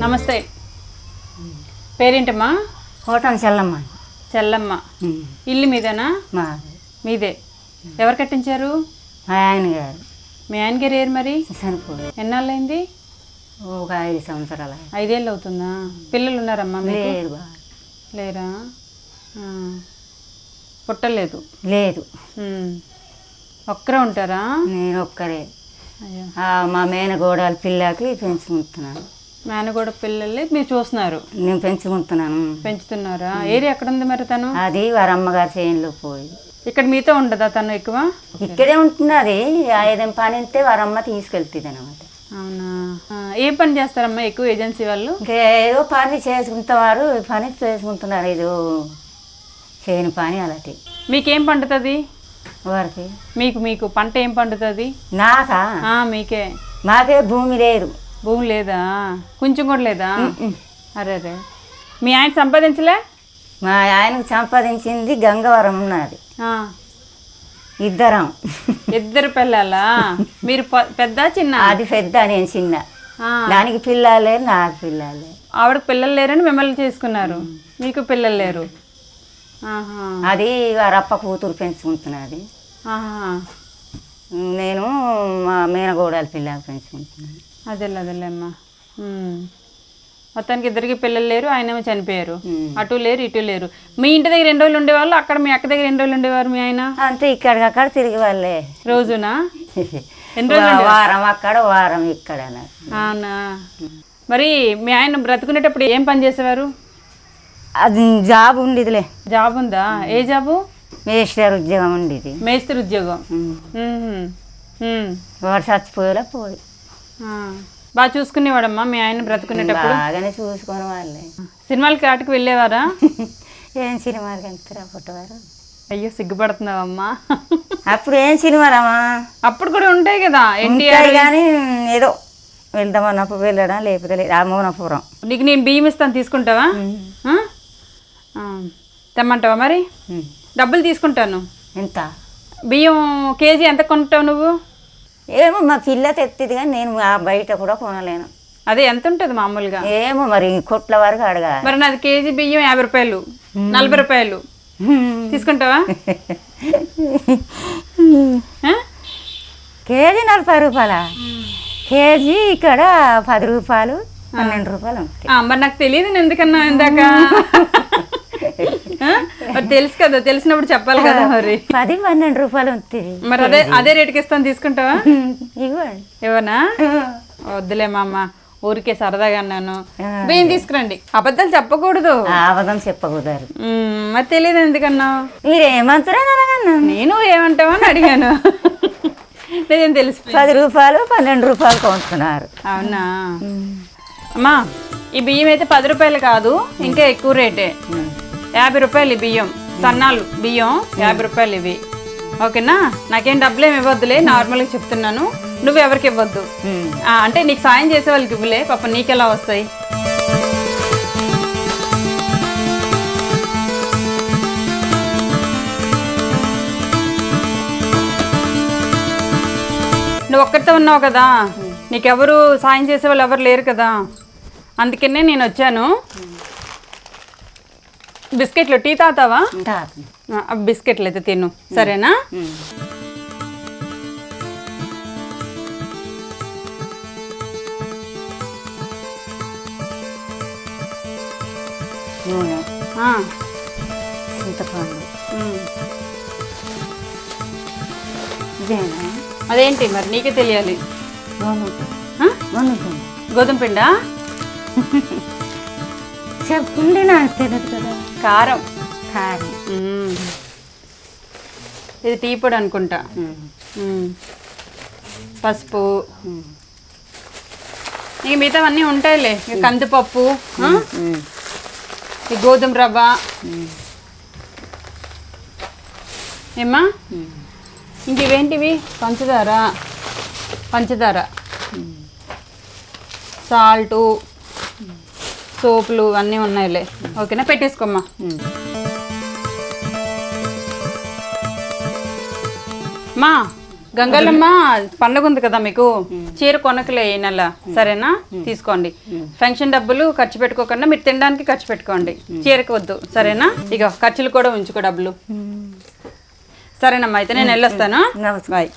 నమస్తే. పేరేంటమ్మా? కోటం చెల్లమ్మ. చెల్లమ్మ. ఇల్లు మీదేనా? మీదే. ఎవరు కట్టించారు? మా ఆయన గారు. మీ ఆయన గారు ఏరు మరి? చనిపోయి ఎన్నాళ్ళైంది ఒక ఐదు సంవత్సరాలు ఐదేళ్ళు అవుతుందా పిల్లలు ఉన్నారమ్మా లేరా? ఆ. పుట్టలేదు. లేదు. ఒక్కరే ఉంటారా? నేను ఒక్కరే. మా మేనగోడల పిల్లకి పెంచుకుంటున్నాను. మేనగోడ పిల్లల్ని మీరు చూస్తున్నారు. నేను పెంచుకుంటున్నాను. పెంచుతున్నారా? ఏరియా ఎక్కడ ఉంది మరి తను? అది వారి అమ్మగారి చేనులో పోయి. ఇక్కడ మీతో ఉండదా తను ఎక్కువ? ఇక్కడే ఉంటున్నది ఏదైనా పని ఉంటే వారి అమ్మ తీసుకెళ్తుంది అనమాట అవునా? ఏం పని చేస్తారమ్మా ఎక్కువ ఏజెన్సీ వాళ్ళు? ఇంకేదో పని చేసుకుంటున్నారు. పని చేసుకుంటున్నారు ఏదో చేయని పని అలాంటి మీకేం పండుతుంది? వారికి? మీకు మీకు పంట ఏం పండుతుంది? నాకా? ఆ, మీకే. మాకే భూమి లేదు. భూమి లేదా? కొంచెం కూడా లేదా? అరే అరే. మీ ఆయన సంపాదించలే? మా ఆయనకు సంపాదించింది గంగవరం ఉన్నది. ఇద్దరం. ఇద్దరు పిల్లలా? మీరు పెద్ద చిన్న? అది పెద్ద నేను చిన్న. దానికి పిల్లలు నాకు పిల్లలు. ఆవిడకి పిల్లలు లేరని మిమ్మల్ని చేసుకున్నారు. మీకు పిల్లలు లేరు. అది వారప్ప కూతురు పెంచుకుంటున్నది. నేను మా మేనగోడల పిల్లలు పెంచుకుంటున్నాను అదేలే అదేలే అమ్మా. ఉమ్. మొత్తానికి ఇద్దరికి పిల్లలు లేరు ఆయనేమో చనిపోయారు. ఉమ్. అటు లేరు ఇటు లేరు. మీ ఇంటి దగ్గర ఎన్ని రోజులు ఉండేవాళ్ళు? అక్కడ మీ అక్క దగ్గర ఎన్ని రోజులు ఉండేవారు మీ ఆయన? అంతే ఇక్కడికక్కడ తిరిగి వాళ్ళే. రోజునా? ఎన్ని రోజులు వారం అక్కడ వారం ఇక్కడ. అవునా? మరి మీ ఆయన బ్రతుకునేటప్పుడు ఏం పని చేసేవారు? అది జాబ్ ఉండేదిలే. జాబ్ ఉందా? ఏ జాబు? మేస్టర్ ఉద్యోగం ఉండేది. మేస్త్రి ఉద్యోగం? ఉమ్. ఉహుం. ఉమ్. వాడు చచ్చిపోయేలా పోయి. ఆ. బాగా చూసుకునేవాడమ్మా మీ ఆయన బ్రతుకునేటప్పుడు? బాగానే చూసుకునే వాళ్ళే. సినిమాలకి ఆటకి వెళ్ళేవారా? ఏం సినిమాలు కనుకరా పుట్టవారు? అయ్యో సిగ్గుపడుతున్నావమ్మా. అప్పుడు ఏం సినిమాలమ్మా? అప్పుడు కూడా ఉంటాయి కదా ఎన్టీఆర్. ఉంటాయి కానీ ఏదో వెళ్దామన్నప్పుడు వెళ్ళడం లేకపోతే లేదు. అమ్మోనపురం నీకు నేను బియ్యం ఇస్తాను తీసుకుంటావా? ఆ? ఆ. తెమ్మంటావా మరి? ఉమ్. డబ్బులు తీసుకుంటాను. ఎంత? బియ్యం కేజీ ఎంత కొంటావు నువ్వు? ఏమో మా పిల్ల తెత్తిది కానీ నేను ఆ బయట కూడా కొనలేను. అదే ఎంత ఉంటుంది మామూలుగా? ఏమో మరి కొట్ల వరకు అడగా మరి నాది కేజీ బియ్యం యాభై రూపాయలు నలభై రూపాయలు. తీసుకుంటావా? కేజీ నలభై రూపాయల? కేజీ ఇక్కడ పది రూపాయలు పన్నెండు రూపాయలు మరి నాకు తెలియదు నేను ఎందుకన్నా ఇందాక? మరి తెలుసు కదా తెలిసినప్పుడు చెప్పాలి కదా మరి. పది పన్నెండు రూపాయలు ఉంటుంది మరి అదే అదే రేటుకి ఇస్తాను తీసుకుంటావా? ఇవ్వండి. ఇవ్వనా? వద్దులే మామ ఊరికే సరదాగా అన్నాను. బియ్యం తీసుకురండి. అబద్ధాలు చెప్పకూడదు. ఆపదం చెప్పకూడదు. మరి తెలియదు ఎందుకన్నావు? మీరు ఏమంటారా నేను ఏమంటావా అని అడిగాను. లేదేం తెలిసి. పది రూపాయలు పన్నెండు రూపాయలు కొంటున్నారు. అవునా? అమ్మా ఈ బియ్యం అయితే పది రూపాయలు కాదు ఇంకా ఎక్కువ రేటే. యాభై రూపాయలు బియ్యం. సన్నాలు బియ్యం యాభై రూపాయలు ఇవి ఓకేనా? నాకేం డబ్బులు ఏమి ఇవ్వద్దులే నార్మల్గా చెప్తున్నాను. నువ్వు ఎవరికి ఇవ్వద్దు. అంటే నీకు సాయం చేసే వాళ్ళకి ఇవ్వలే పాప నీకెలా వస్తాయి? నువ్వు ఒక్కరితో ఉన్నావు కదా నీకెవరు సాయం చేసే వాళ్ళు ఎవరు లేరు కదా. అందుకనే నేను వచ్చాను. బిస్కెట్లు టీ తాతావా? బిస్కెట్లు అయితే తిను. సరేనా. నూనె. చింతపండు. ఇదేనా? అదేంటి మరి? నీకే తెలియాలి. గోధుమ పిండా? నాకు తెలియదు కదా. కారం. కారం. మ్మ్. ఇది టీ పొడి అనుకుంటా. మ్మ్. పసుపు. ఇంక మిగతా అన్నీ ఉంటాయిలే. ఇక కందిపప్పు ఆ? ఈ గోధుమ రవ్వ. ఏమ్మా. ఇంక ఇవేంటివి? పంచదార. పంచదార. సాల్టు. సోపులు అన్నీ ఉన్నాయిలే. ఓకేనా? పెట్టేసుకోమ్మా. మా గంగలమ్మ పండగ ఉంది కదా మీకు? చీర కొనకలే ఈ నెల. సరేనా? తీసుకోండి. ఫంక్షన్ డబ్బులు ఖర్చు పెట్టుకోకుండా మీరు తినడానికి ఖర్చు పెట్టుకోండి. చీరకు వద్దు. సరేనా? ఇక ఖర్చులు కూడా ఉంచుకో డబ్బులు. సరేనమ్మా అయితే నేను వెళ్ళొస్తాను. బాయ్.